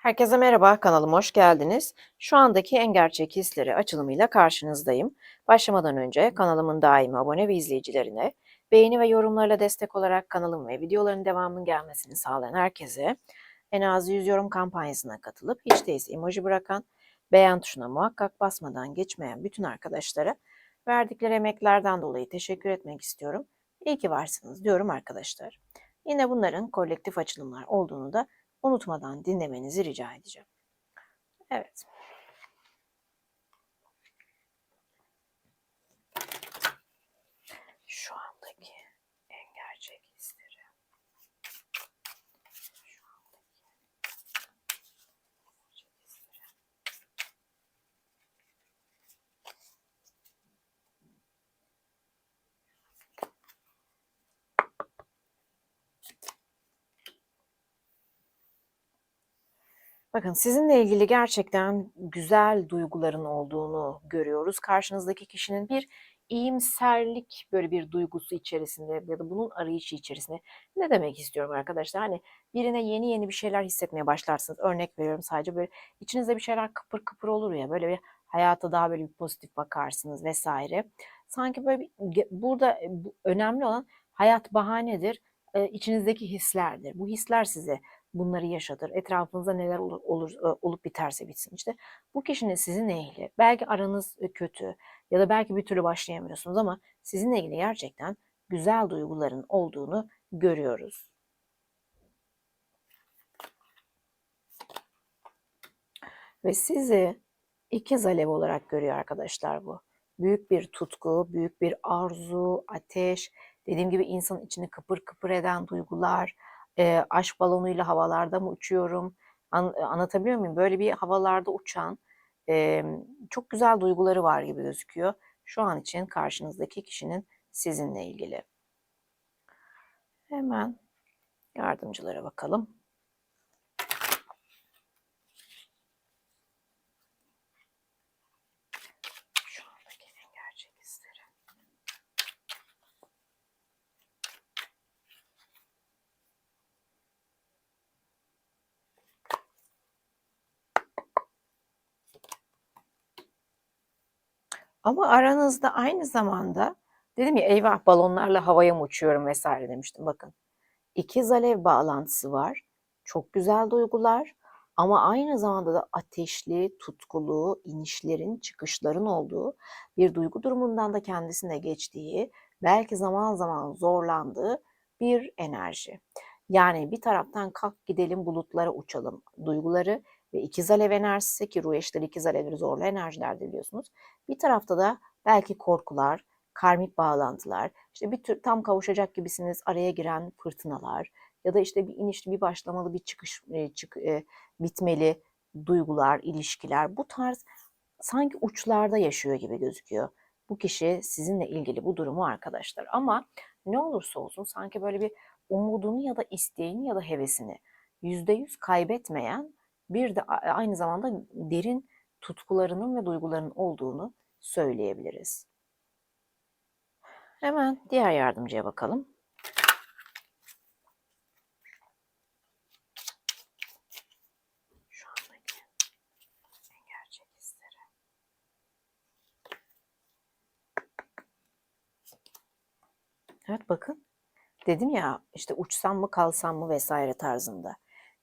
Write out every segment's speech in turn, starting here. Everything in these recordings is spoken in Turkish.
Herkese merhaba, kanalıma hoş geldiniz. Şu andaki en gerçek hisleri açılımıyla karşınızdayım. Başlamadan önce kanalımın daimi abone ve izleyicilerine, beğeni ve yorumlarla destek olarak kanalım ve videoların devamının gelmesini sağlayan herkese, en az 100 yorum kampanyasına katılıp hiç değilse emoji bırakan, beğen tuşuna muhakkak basmadan geçmeyen bütün arkadaşlara verdikleri emeklerden dolayı teşekkür etmek istiyorum. İyi ki varsınız diyorum arkadaşlar. Yine bunların kolektif açılımlar olduğunu da unutmadan dinlemenizi rica edeceğim. Evet. Şu andaki en gerçek hisleri. Şu andaki gerçek hisleri. Bakın sizinle ilgili gerçekten güzel duyguların olduğunu görüyoruz. Karşınızdaki kişinin bir iyimserlik böyle bir duygusu içerisinde ya da bunun arayışı içerisinde. Ne demek istiyorum arkadaşlar? Hani birine yeni yeni bir şeyler hissetmeye başlarsınız. Örnek veriyorum sadece böyle içinizde bir şeyler kıpır kıpır olur ya böyle bir hayata daha böyle bir pozitif bakarsınız vesaire. Sanki böyle bir, burada önemli olan hayat bahanedir. içinizdeki hislerdir. Bu hisler size bunları yaşatır. Etrafınızda neler olur, olur olup biterse bitsin. İşte bu kişinin sizinle ilgili belki aranız kötü ya da belki bir türlü başlayamıyorsunuz ama sizinle ilgili gerçekten güzel duyguların olduğunu görüyoruz. Ve sizi ikiz alev olarak görüyor arkadaşlar bu. Büyük bir tutku, büyük bir arzu, ateş, dediğim gibi insanın içini kıpır kıpır eden duygular, e, aşk balonuyla havalarda mı uçuyorum? An, anlatabiliyor muyum? Böyle bir havalarda uçan e, çok güzel duyguları var gibi gözüküyor. Şu an için karşınızdaki kişinin sizinle ilgili. Hemen yardımcılara bakalım. Ama aranızda aynı zamanda dedim ya eyvah balonlarla havaya mı uçuyorum vesaire demiştim bakın. İkiz alev bağlantısı var. Çok güzel duygular ama aynı zamanda da ateşli, tutkulu, inişlerin, çıkışların olduğu bir duygu durumundan da kendisine geçtiği, belki zaman zaman zorlandığı bir enerji. Yani bir taraftan kalk gidelim bulutlara uçalım duyguları ve ikiz alev enerjisi ki ruh eşleri ikiz alevleri zorlu enerjiler biliyorsunuz. Bir tarafta da belki korkular, karmik bağlantılar, işte bir tür tam kavuşacak gibisiniz araya giren fırtınalar ya da işte bir inişli bir başlamalı bir çıkış e, çık, e, bitmeli duygular, ilişkiler bu tarz sanki uçlarda yaşıyor gibi gözüküyor. Bu kişi sizinle ilgili bu durumu arkadaşlar ama ne olursa olsun sanki böyle bir umudunu ya da isteğini ya da hevesini %100 kaybetmeyen bir de aynı zamanda derin tutkularının ve duygularının olduğunu söyleyebiliriz. Hemen diğer yardımcıya bakalım. Evet bakın. Dedim ya işte uçsam mı kalsam mı vesaire tarzında.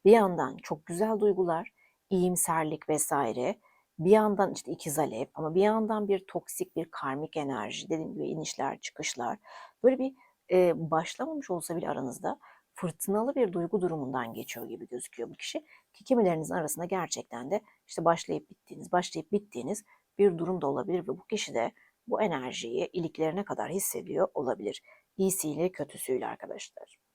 Bir yandan çok güzel duygular, iyimserlik vesaire. Bir yandan işte ikiz alev ama bir yandan bir toksik bir karmik enerji. Dediğim gibi inişler, çıkışlar. Böyle bir e, başlamamış olsa bile aranızda fırtınalı bir duygu durumundan geçiyor gibi gözüküyor bu kişi. Ki kimilerinizin arasında gerçekten de işte başlayıp bittiğiniz, başlayıp bittiğiniz bir durum da olabilir ve bu kişi de bu enerjiyi iliklerine kadar hissediyor olabilir. İyisiyle kötüsüyle arkadaşlar.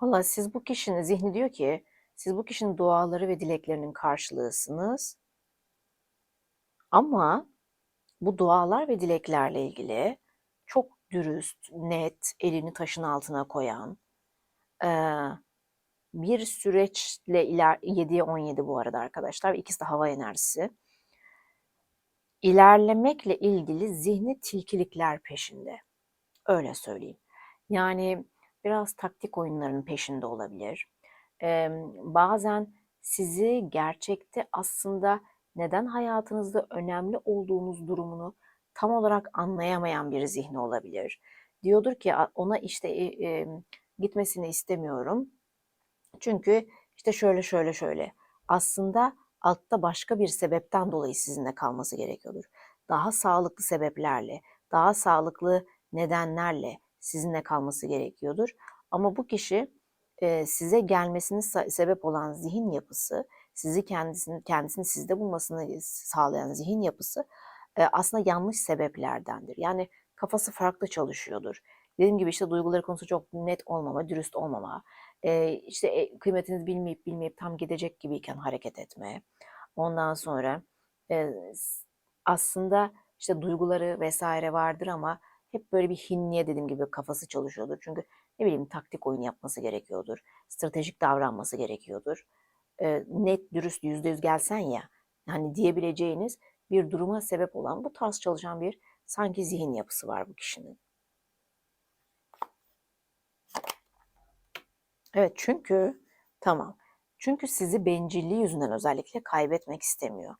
Valla siz bu kişinin zihni diyor ki siz bu kişinin duaları ve dileklerinin karşılığısınız. Ama bu dualar ve dileklerle ilgili çok dürüst, net, elini taşın altına koyan, bir süreçle iler 7'ye 17 bu arada arkadaşlar. İkisi de hava enerjisi. İlerlemekle ilgili zihni tilkilikler peşinde. Öyle söyleyeyim. Yani biraz taktik oyunların peşinde olabilir. Emm, bazen sizi gerçekte aslında neden hayatınızda önemli olduğunuz durumunu tam olarak anlayamayan bir zihni olabilir. Diyordur ki ona işte, emm, gitmesini istemiyorum. Çünkü işte şöyle şöyle şöyle. Aslında altta başka bir sebepten dolayı sizinle kalması gerekiyordur. Daha sağlıklı sebeplerle, daha sağlıklı nedenlerle sizinle kalması gerekiyordur. Ama bu kişi e, size gelmesini sebep olan zihin yapısı, sizi kendisini kendisini sizde bulmasını sağlayan zihin yapısı e, aslında yanlış sebeplerdendir. Yani kafası farklı çalışıyordur. Dediğim gibi işte duyguları konusu çok net olmama, dürüst olmama, e, işte e, kıymetinizi bilmeyip bilmeyip tam gidecek gibiyken hareket etme. Ondan sonra e, aslında işte duyguları vesaire vardır ama hep böyle bir hinliye dediğim gibi kafası çalışıyordur. Çünkü ne bileyim taktik oyun yapması gerekiyordur. Stratejik davranması gerekiyordur. E, net, dürüst, yüzde yüz gelsen ya hani diyebileceğiniz bir duruma sebep olan bu tarz çalışan bir sanki zihin yapısı var bu kişinin. Evet çünkü tamam. Çünkü sizi bencilliği yüzünden özellikle kaybetmek istemiyor.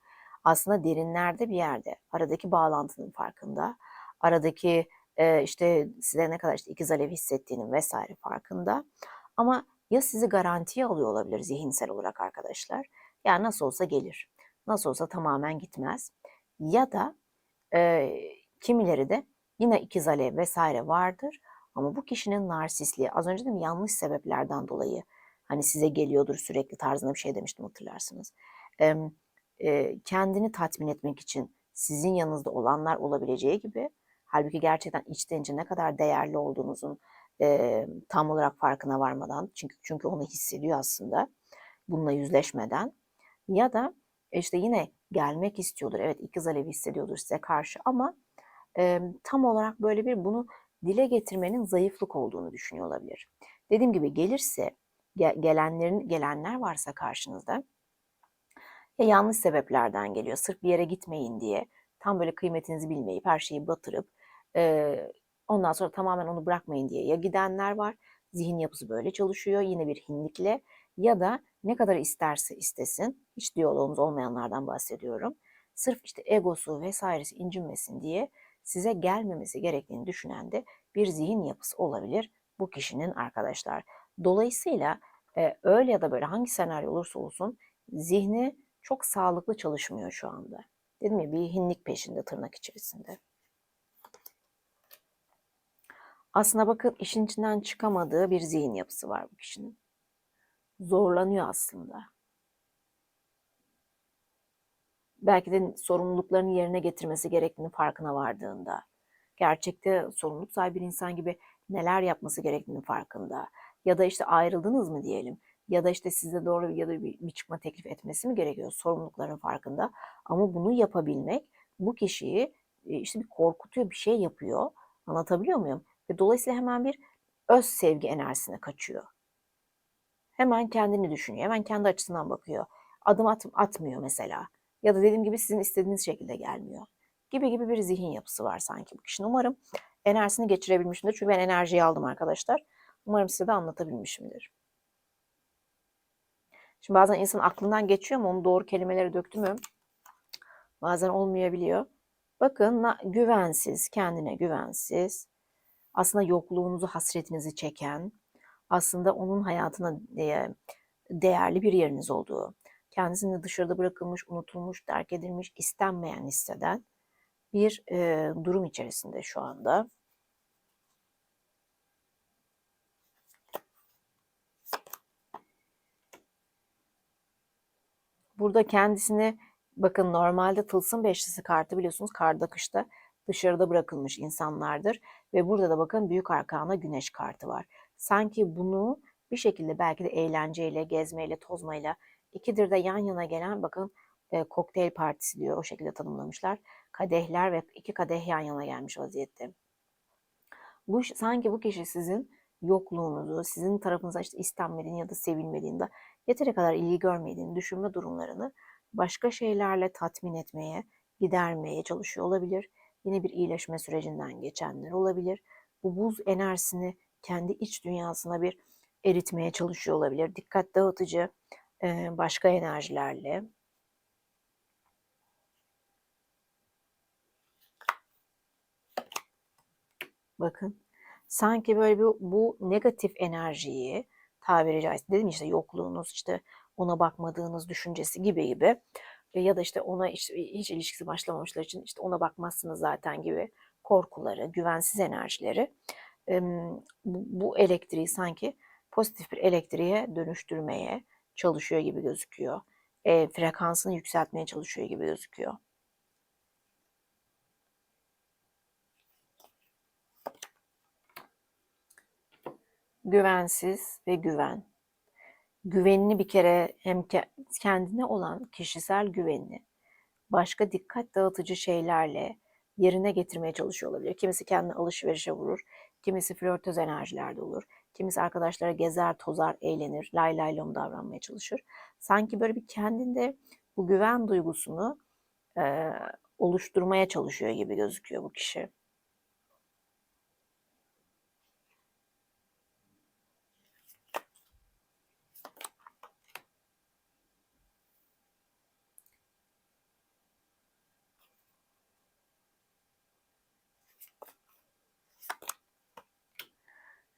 Aslında derinlerde bir yerde aradaki bağlantının farkında. Aradaki işte size ne kadar işte ikiz alev hissettiğinin vesaire farkında. Ama ya sizi garantiye alıyor olabilir zihinsel olarak arkadaşlar. Yani nasıl olsa gelir. Nasıl olsa tamamen gitmez. Ya da e, kimileri de yine ikiz alev vesaire vardır. Ama bu kişinin narsistliği az önce dedim yanlış sebeplerden dolayı hani size geliyordur sürekli tarzında bir şey demiştim hatırlarsınız. E, e, kendini tatmin etmek için sizin yanınızda olanlar olabileceği gibi halbuki gerçekten içten içe ne kadar değerli olduğunuzun e, tam olarak farkına varmadan çünkü çünkü onu hissediyor aslında bununla yüzleşmeden ya da işte yine gelmek istiyordur. Evet ikiz alevi hissediyordur size karşı ama e, tam olarak böyle bir bunu dile getirmenin zayıflık olduğunu düşünüyor olabilir. Dediğim gibi gelirse gelenlerin gelenler varsa karşınızda ya yanlış sebeplerden geliyor. Sırf bir yere gitmeyin diye tam böyle kıymetinizi bilmeyip her şeyi batırıp e, ondan sonra tamamen onu bırakmayın diye ya gidenler var. Zihin yapısı böyle çalışıyor yine bir hinlikle ya da ne kadar isterse istesin hiç diyaloğumuz olmayanlardan bahsediyorum. Sırf işte egosu vesairesi incinmesin diye size gelmemesi gerektiğini düşünen de bir zihin yapısı olabilir bu kişinin arkadaşlar. Dolayısıyla e, öyle ya da böyle hangi senaryo olursa olsun zihni çok sağlıklı çalışmıyor şu anda. Dedim ya bir hinlik peşinde tırnak içerisinde. Aslında bakın işin içinden çıkamadığı bir zihin yapısı var bu kişinin. Zorlanıyor aslında. Belki de sorumluluklarını yerine getirmesi gerektiğini farkına vardığında, gerçekte sorumluluk sahibi bir insan gibi neler yapması gerektiğini farkında. Ya da işte ayrıldınız mı diyelim ya da işte size doğru ya da bir, bir çıkma teklif etmesi mi gerekiyor sorumlulukların farkında. Ama bunu yapabilmek bu kişiyi e, işte bir korkutuyor, bir şey yapıyor. Anlatabiliyor muyum? Ve dolayısıyla hemen bir öz sevgi enerjisine kaçıyor. Hemen kendini düşünüyor, hemen kendi açısından bakıyor. Adım at, atmıyor mesela. Ya da dediğim gibi sizin istediğiniz şekilde gelmiyor. Gibi gibi bir zihin yapısı var sanki bu kişinin. Umarım enerjisini geçirebilmişimdir. Çünkü ben enerjiyi aldım arkadaşlar. Umarım size de anlatabilmişimdir. Şimdi bazen insan aklından geçiyor mu onu doğru kelimeleri döktü mü bazen olmayabiliyor. Bakın güvensiz, kendine güvensiz, aslında yokluğunuzu, hasretinizi çeken, aslında onun hayatına değerli bir yeriniz olduğu, kendisini dışarıda bırakılmış, unutulmuş, terk edilmiş, istenmeyen hisseden bir e, durum içerisinde şu anda. Burada kendisini bakın normalde tılsım beşlisi kartı biliyorsunuz karda kışta dışarıda bırakılmış insanlardır. Ve burada da bakın büyük arkana güneş kartı var. Sanki bunu bir şekilde belki de eğlenceyle, gezmeyle, tozmayla ikidir de yan yana gelen bakın e, kokteyl partisi diyor o şekilde tanımlamışlar. Kadehler ve iki kadeh yan yana gelmiş vaziyette. Bu sanki bu kişi sizin yokluğunuzu, sizin tarafınıza işte istenmediğini ya da sevilmediğini de yeteri kadar ilgi görmediğini düşünme durumlarını başka şeylerle tatmin etmeye, gidermeye çalışıyor olabilir. Yine bir iyileşme sürecinden geçenler olabilir. Bu buz enerjisini kendi iç dünyasına bir eritmeye çalışıyor olabilir. Dikkat dağıtıcı başka enerjilerle. Bakın sanki böyle bir, bu negatif enerjiyi tabiri caizse dedim işte yokluğunuz işte ona bakmadığınız düşüncesi gibi gibi ya da işte ona hiç, hiç ilişkisi başlamamışlar için işte ona bakmazsınız zaten gibi korkuları, güvensiz enerjileri bu elektriği sanki pozitif bir elektriğe dönüştürmeye çalışıyor gibi gözüküyor. E, frekansını yükseltmeye çalışıyor gibi gözüküyor. Güvensiz ve güven. Güvenini bir kere hem kendine olan kişisel güvenini başka dikkat dağıtıcı şeylerle yerine getirmeye çalışıyor olabilir. Kimisi kendini alışverişe vurur, kimisi flörtöz enerjilerde olur, kimisi arkadaşlara gezer, tozar, eğlenir, lay lay lom davranmaya çalışır. Sanki böyle bir kendinde bu güven duygusunu e, oluşturmaya çalışıyor gibi gözüküyor bu kişi.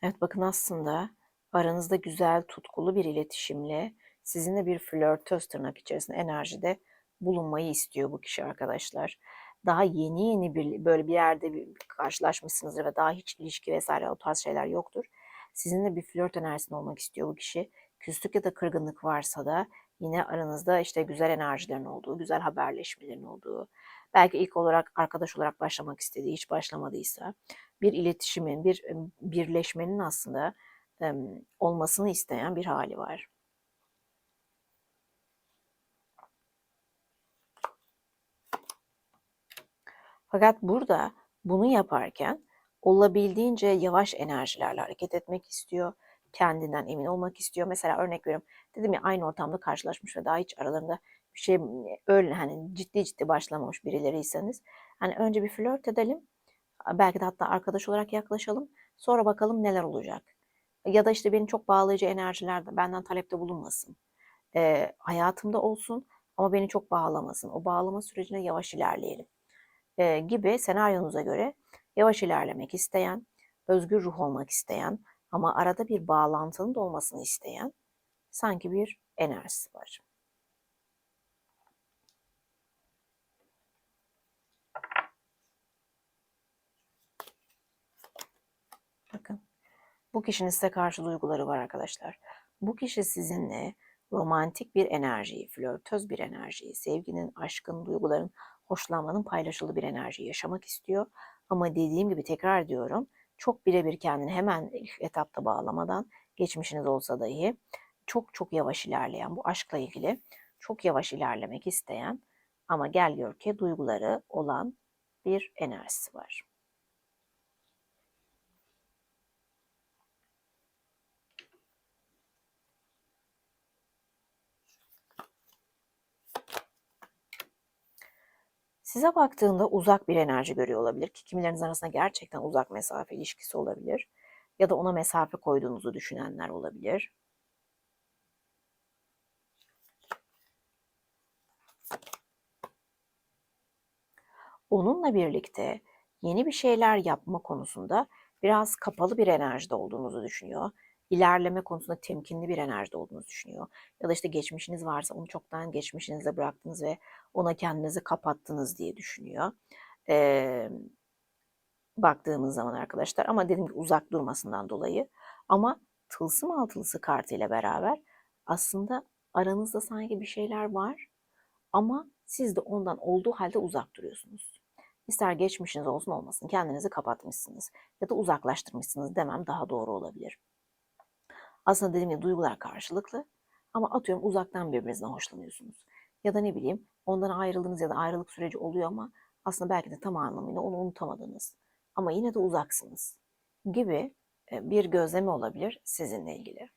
Evet bakın aslında aranızda güzel, tutkulu bir iletişimle sizinle bir flörtöz tırnak içerisinde enerjide bulunmayı istiyor bu kişi arkadaşlar. Daha yeni yeni bir böyle bir yerde bir, karşılaşmışsınızdır ve daha hiç ilişki vesaire o tarz şeyler yoktur. Sizinle bir flört enerjisinde olmak istiyor bu kişi. Küslük ya da kırgınlık varsa da yine aranızda işte güzel enerjilerin olduğu, güzel haberleşmelerin olduğu, belki ilk olarak arkadaş olarak başlamak istediği, hiç başlamadıysa bir iletişimin, bir birleşmenin aslında olmasını isteyen bir hali var. Fakat burada bunu yaparken olabildiğince yavaş enerjilerle hareket etmek istiyor. Kendinden emin olmak istiyor. Mesela örnek veriyorum. Dedim ya aynı ortamda karşılaşmış ve daha hiç aralarında bir şey öyle hani ciddi ciddi başlamamış birileriyseniz hani önce bir flört edelim. Belki de hatta arkadaş olarak yaklaşalım. Sonra bakalım neler olacak. Ya da işte beni çok bağlayıcı enerjilerde benden talepte bulunmasın. E, hayatımda olsun ama beni çok bağlamasın. O bağlama sürecine yavaş ilerleyelim. E, gibi senaryonuza göre yavaş ilerlemek isteyen, özgür ruh olmak isteyen ama arada bir bağlantının da olmasını isteyen sanki bir enerjisi var. Bakın. Bu kişinin size karşı duyguları var arkadaşlar. Bu kişi sizinle romantik bir enerjiyi, flörtöz bir enerjiyi, sevginin, aşkın, duyguların, hoşlanmanın paylaşıldığı bir enerjiyi yaşamak istiyor. Ama dediğim gibi tekrar diyorum, çok birebir kendini hemen ilk etapta bağlamadan, geçmişiniz olsa dahi çok çok yavaş ilerleyen, bu aşkla ilgili çok yavaş ilerlemek isteyen ama gel gör ki duyguları olan bir enerjisi var. Size baktığında uzak bir enerji görüyor olabilir ki kimileriniz arasında gerçekten uzak mesafe ilişkisi olabilir. Ya da ona mesafe koyduğunuzu düşünenler olabilir. Onunla birlikte yeni bir şeyler yapma konusunda biraz kapalı bir enerjide olduğunuzu düşünüyor ilerleme konusunda temkinli bir enerjide olduğunuzu düşünüyor. Ya da işte geçmişiniz varsa onu çoktan geçmişinizde bıraktınız ve ona kendinizi kapattınız diye düşünüyor. Ee, baktığımız zaman arkadaşlar ama dediğim gibi uzak durmasından dolayı ama tılsım altılısı kartıyla beraber aslında aranızda sanki bir şeyler var ama siz de ondan olduğu halde uzak duruyorsunuz. İster geçmişiniz olsun olmasın kendinizi kapatmışsınız ya da uzaklaştırmışsınız demem daha doğru olabilir. Aslında dediğim gibi duygular karşılıklı ama atıyorum uzaktan birbirinizden hoşlanıyorsunuz. Ya da ne bileyim ondan ayrıldınız ya da ayrılık süreci oluyor ama aslında belki de tam anlamıyla onu unutamadınız. Ama yine de uzaksınız gibi e, bir gözleme olabilir sizinle ilgili.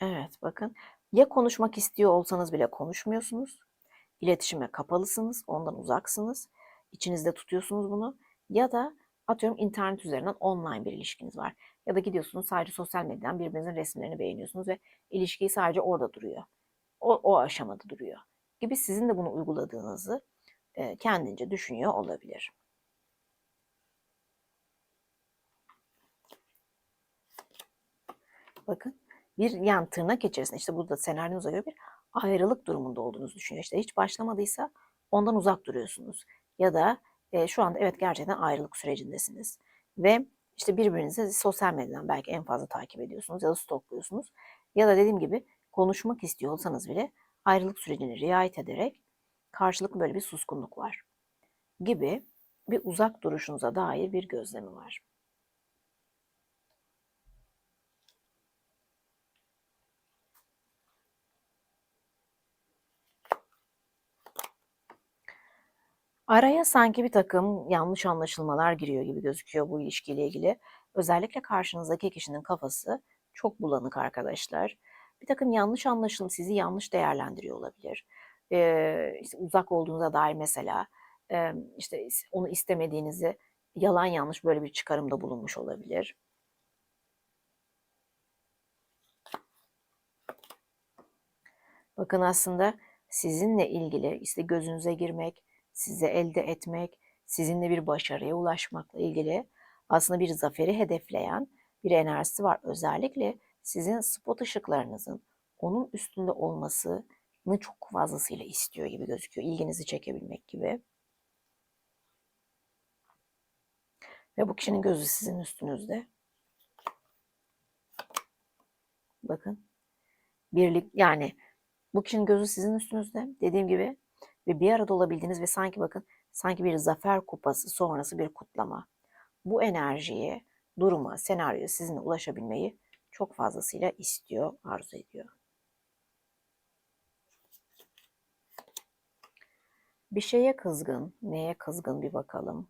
Evet bakın ya konuşmak istiyor olsanız bile konuşmuyorsunuz. İletişime kapalısınız, ondan uzaksınız. İçinizde tutuyorsunuz bunu. Ya da atıyorum internet üzerinden online bir ilişkiniz var. Ya da gidiyorsunuz sadece sosyal medyadan birbirinizin resimlerini beğeniyorsunuz ve ilişkiyi sadece orada duruyor. O, o aşamada duruyor. Gibi sizin de bunu uyguladığınızı e, kendince düşünüyor olabilir. Bakın bir yan tırnak içerisinde işte burada senaryonuza göre bir ayrılık durumunda olduğunuzu düşünüyor. İşte hiç başlamadıysa ondan uzak duruyorsunuz. Ya da e, şu anda evet gerçekten ayrılık sürecindesiniz. Ve işte birbirinizi sosyal medyadan belki en fazla takip ediyorsunuz ya da stokluyorsunuz. Ya da dediğim gibi konuşmak istiyor olsanız bile ayrılık sürecini riayet ederek karşılıklı böyle bir suskunluk var. Gibi bir uzak duruşunuza dair bir gözlemi var. Araya sanki bir takım yanlış anlaşılmalar giriyor gibi gözüküyor bu ilişkiyle ilgili. Özellikle karşınızdaki kişinin kafası çok bulanık arkadaşlar. Bir takım yanlış anlaşılma sizi yanlış değerlendiriyor olabilir. Ee, işte uzak olduğunuza dair mesela e, işte onu istemediğinizi yalan yanlış böyle bir çıkarımda bulunmuş olabilir. Bakın aslında sizinle ilgili işte gözünüze girmek, size elde etmek, sizinle bir başarıya ulaşmakla ilgili aslında bir zaferi hedefleyen bir enerjisi var. Özellikle sizin spot ışıklarınızın onun üstünde olmasını çok fazlasıyla istiyor gibi gözüküyor. İlginizi çekebilmek gibi. Ve bu kişinin gözü sizin üstünüzde. Bakın. Birlik yani bu kişinin gözü sizin üstünüzde. Dediğim gibi ve bir arada olabildiğiniz ve sanki bakın sanki bir zafer kupası sonrası bir kutlama. Bu enerjiyi, duruma, senaryoya sizinle ulaşabilmeyi çok fazlasıyla istiyor, arzu ediyor. Bir şeye kızgın, neye kızgın bir bakalım.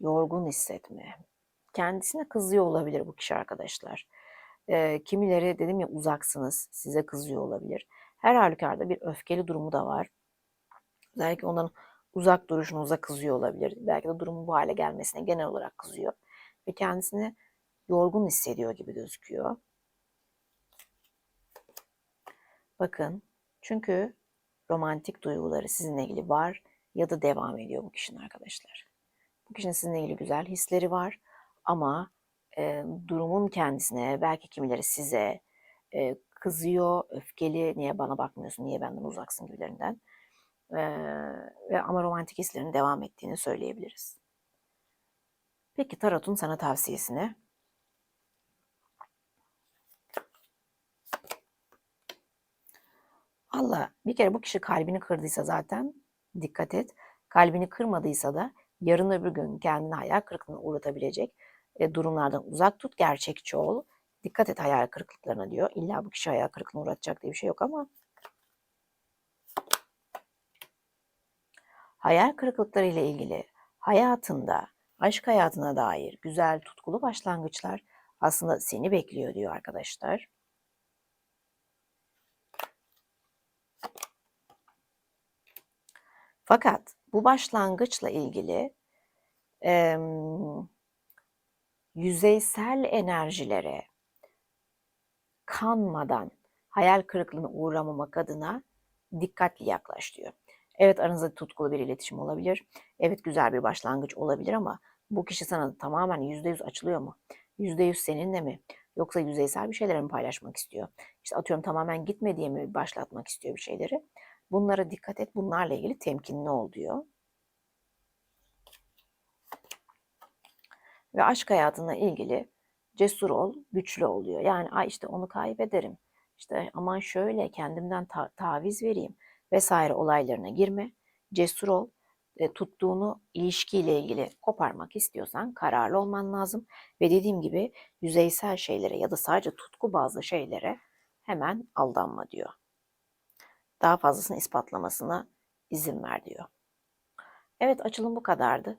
Yorgun hissetme. Kendisine kızıyor olabilir bu kişi arkadaşlar. E, kimileri dedim ya uzaksınız, size kızıyor olabilir. Her halükarda bir öfkeli durumu da var. Özellikle ondan uzak duruşunuza kızıyor olabilir. Belki de durumun bu hale gelmesine genel olarak kızıyor. Ve kendisini yorgun hissediyor gibi gözüküyor. Bakın çünkü romantik duyguları sizinle ilgili var ya da devam ediyor bu kişinin arkadaşlar. Bu kişinin sizinle ilgili güzel hisleri var ama e, durumun kendisine, belki kimileri size e, kızıyor, öfkeli, niye bana bakmıyorsun, niye benden uzaksın gibilerinden. E, ve ama romantik hislerin devam ettiğini söyleyebiliriz. Peki Tarot'un sana tavsiyesine. Allah bir kere bu kişi kalbini kırdıysa zaten dikkat et. Kalbini kırmadıysa da yarın öbür gün kendini hayal kırıklığına uğratabilecek e, durumlardan uzak tut, gerçekçi ol. Dikkat et hayal kırıklıklarına diyor. İlla bu kişi hayal kırıklığına uğratacak diye bir şey yok ama hayal kırıklıkları ile ilgili hayatında, aşk hayatına dair güzel, tutkulu başlangıçlar aslında seni bekliyor diyor arkadaşlar. Fakat bu başlangıçla ilgili e, yüzeysel enerjilere kanmadan hayal kırıklığına uğramamak adına dikkatli yaklaş diyor. Evet aranızda tutkulu bir iletişim olabilir. Evet güzel bir başlangıç olabilir ama bu kişi sana tamamen %100 açılıyor mu? %100 seninle mi? Yoksa yüzeysel bir şeyler mi paylaşmak istiyor? İşte atıyorum tamamen gitme diye mi başlatmak istiyor bir şeyleri? Bunlara dikkat et. Bunlarla ilgili temkinli ol diyor. Ve aşk hayatına ilgili cesur ol, güçlü oluyor. Yani ay işte onu kaybederim. İşte aman şöyle kendimden ta- taviz vereyim vesaire olaylarına girme. Cesur ol. E, tuttuğunu ilişkiyle ilgili koparmak istiyorsan kararlı olman lazım. Ve dediğim gibi yüzeysel şeylere ya da sadece tutku bazlı şeylere hemen aldanma diyor. daha fazlasını ispatlamasına izin ver diyor. Evet açılım bu kadardı.